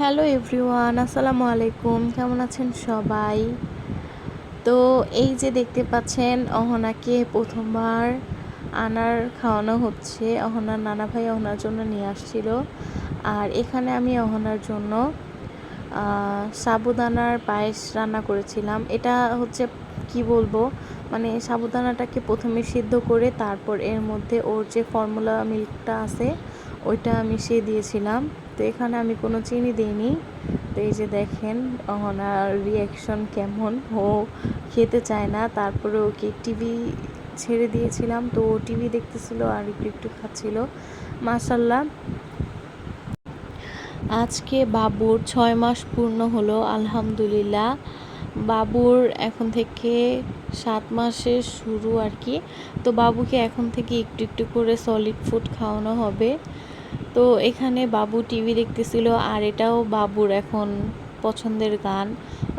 Hello everyone আসসালামু আলাইকুম কেমন আছেন সবাই? তো এই যে দেখতে পাচ্ছেন, অহনাকে প্রথমবার আনার খাওয়ানো হচ্ছে। অহনার নানা ভাই অহনার জন্য নিয়ে আসছিল। আর এখানে আমি অহনার জন্য সাবুদানার পায়েস রান্না করেছিলাম। এটা হচ্ছে, কি বলব? মানে সাবুদানাটাকে প্রথমে সিদ্ধ করে তারপর এর মধ্যে ওর যে ফর্মুলা মিল্কটা আছে, ওইটা মিশিয়ে দিয়েছিলাম। তো এখানে আমি কোনো চিনি দিইনি। তো এই যে দেখেন অহনার রিয়াকশন কেমন? ও খেতে চায় না। তারপরে ওকে টিভি ছেড়ে দিয়েছিলাম। তো ও টিভি দেখতেছিল আর একটু একটু খাচ্ছিল। মাসাল্লাহ আজকে বাবুর ছয় মাস পূর্ণ হলো, আলহামদুলিল্লাহ। বাবুর এখন থেকে সাত মাসের শুরু আর কি। তো বাবুকে এখন থেকে একটু একটু করে সলিড ফুড খাওয়ানো হবে। তো এখানে বাবু টিভি দেখতেছিল, আর এটাও বাবুর এখন পছন্দের গান।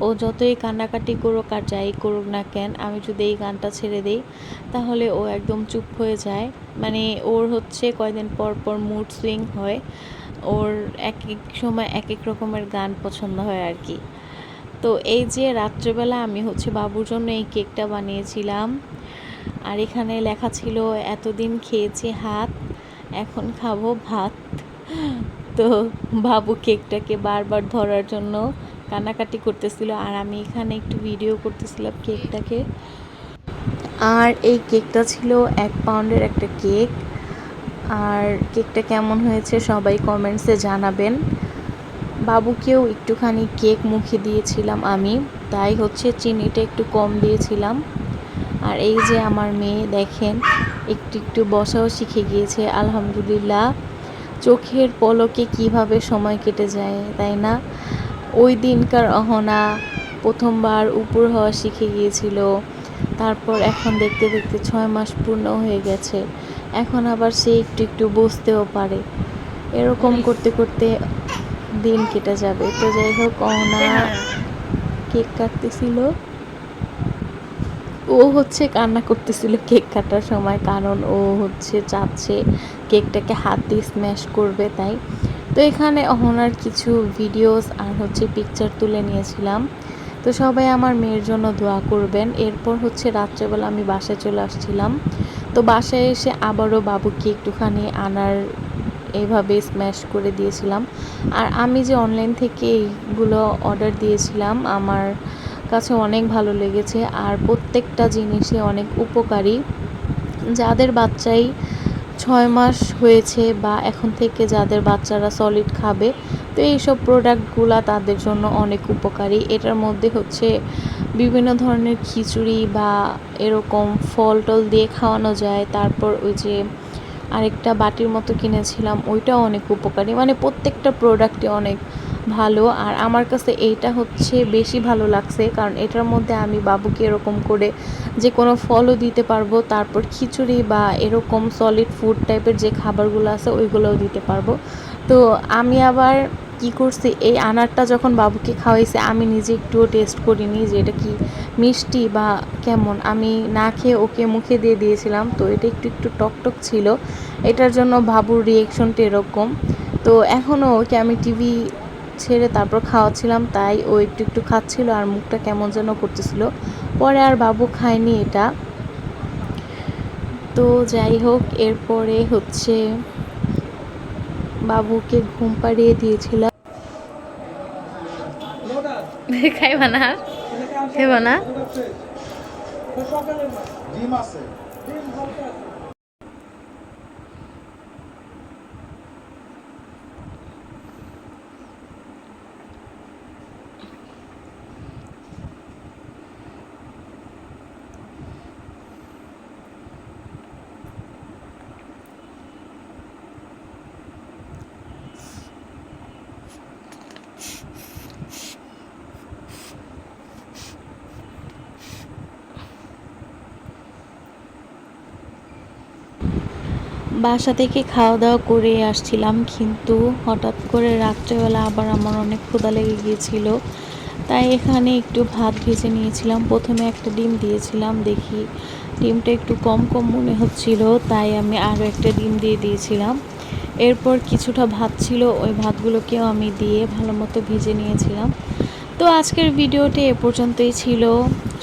ও যতই কান্নাকাটি করুক আর যাই করুক না কেন, আমি যদি এই গানটা ছেড়ে দিই, তাহলে ও একদম চুপ হয়ে যায়। মানে ওর হচ্ছে কয়দিন পর পর মুড সুইং হয়। ওর এক এক সময় এক এক রকমের গান পছন্দ হয় আর কি। তো এই যে রাত্রেবেলা আমি হচ্ছে বাবুর জন্য এই কেকটা বানিয়েছিলাম, আর এখানে লেখা ছিল, এতদিন খেয়েছি হাত এখন খাব ভাত। তো বাবু কেকটাকে বারবার ধরার জন্য কান্নাকাটি করতেছিল আর আমি এখানে একটু ভিডিও করতেছিলাম কেকটাকে। আর এই কেকটা ছিল এক পাউন্ডের একটা কেক। আর কেকটা কেমন হয়েছে সবাই কমেন্টসে জানাবেন। বাবুকেও একটুখানি কেক মুখে দিয়েছিলাম আমি, তাই হচ্ছে চিনিটা একটু কম দিয়েছিলাম। আর এই যে আমার মেয়ে, দেখেন, একটু একটু বসাও শিখে গিয়েছে, আলহামদুলিল্লাহ। চোখের পলকে কীভাবে সময় কেটে যায়, তাই না? ওই দিনকার অহনা প্রথমবার উপর হওয়া শিখে গিয়েছিল। তারপর এখন দেখতে দেখতে ছয় মাস পূর্ণ হয়ে গেছে। এখন আবার সে একটু একটু বসতেও পারে। এরকম করতে করতে দিন কেটে যাবে। তো যাই হোক, অহনা কেক কাটতেছিল। ও হচ্ছে কান্না করতেছিল কেক কাটার সময়, কারণ ও হচ্ছে চাচ্ছে কেকটাকে হাত দিয়ে স্ম্যাশ করবে তাই। তো এখানে অহনার কিছু ভিডিওস আর হচ্ছে পিকচার তুলে নিয়েছিলাম। তো সবাই আমার মেয়ের জন্য দোয়া করবেন। এরপর হচ্ছে রাত্রেবেলা আমি বাসায় চলে আসছিলাম। তো বাসায় এসে আবারও বাবুকে একটুখানি আনার এইভাবে স্ম্যাশ করে দিয়েছিলাম। আর আমি যে অনলাইন থেকে এইগুলো অর্ডার দিয়েছিলাম, আমার কাছে অনেক ভালো লেগেছে আর প্রত্যেকটা জিনিসই অনেক উপকারী। যাদের বাচ্চাই ছয় মাস হয়েছে বা এখন থেকে যাদের বাচ্চারা সলিড খাবে, তো এইসব প্রোডাক্টগুলা তাদের জন্য অনেক উপকারী। এটার মধ্যে হচ্ছে বিভিন্ন ধরনের খিচুড়ি বা এরকম ফল টল দিয়ে খাওয়ানো যায়। তারপর ওই যে আরেকটা বাটির মতো কিনেছিলাম, ওইটাও অনেক উপকারী। মানে প্রত্যেকটা প্রোডাক্টই অনেক ভালো, আর আমার কাছে এইটা হচ্ছে বেশি ভালো লাগছে, কারণ এটার মধ্যে আমি বাবুকে এরকম করে যে কোনো ফলও দিতে পারব, তারপর খিচুড়ি বা এরকম সলিড ফুড টাইপের যে খাবারগুলো আছে ওইগুলোও দিতে পারব। তো আমি আবার কি করছি, এই আনারটা যখন বাবুকে খাওয়াইছে, আমি নিজে একটুও টেস্ট করিনি যে এটা কি মিষ্টি বা কেমন। আমি না খেয়ে ওকে মুখে দিয়ে দিয়েছিলাম, তো এটা একটু একটু টকটক ছিল। এটার জন্য বাবুর রিয়েকশনটা এরকম। তো এখনও ওকে আমি টিভি ছেড়ে তারপর খাওয়াচ্ছিলাম তাই ও একটু একটু খাচ্ছিল আর মুখটা কেমন যেন করতেছিল। পরে আর বাবু খায়নি এটা। তো যাই হোক এরপরে হচ্ছে বাবুকে ঘুম পাড়িয়ে দিয়েছিলাম খাইবা না? খাইবা না? বাসা থেকে খাওয়া দাওয়া করে আসছিলাম, কিন্তু হঠাৎ করে রাত্রেবেলা আবার আমার অনেক ক্ষুধা লেগে গিয়েছিল। তাই এখানে একটু ভাত ভেজে নিয়েছিলাম। প্রথমে একটা ডিম দিয়েছিলাম, দেখি ডিমটা একটু কম কম মনে হচ্ছিল, তাই আমি আরও একটা ডিম দিয়ে দিয়েছিলাম। এরপর কিছুটা ভাত ছিল, ওই ভাতগুলোকেও আমি দিয়ে ভালো মতো ভেজে নিয়েছিলাম। তো আজকের ভিডিওটি এ পর্যন্তই ছিল।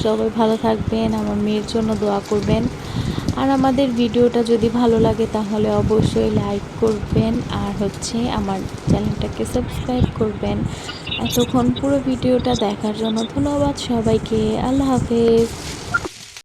সবাই ভালো থাকবেন, আমার মেয়ের জন্য দোয়া করবেন। আর আমাদের ভিডিওটা যদি ভালো লাগে তাহলে অবশ্যই লাইক করবেন আর হচ্ছে আমার চ্যানেলটাকে সাবস্ক্রাইব করবেন। এতক্ষণ পুরো ভিডিওটা দেখার জন্য ধন্যবাদ সবাইকে। আল্লাহ হাফেজ।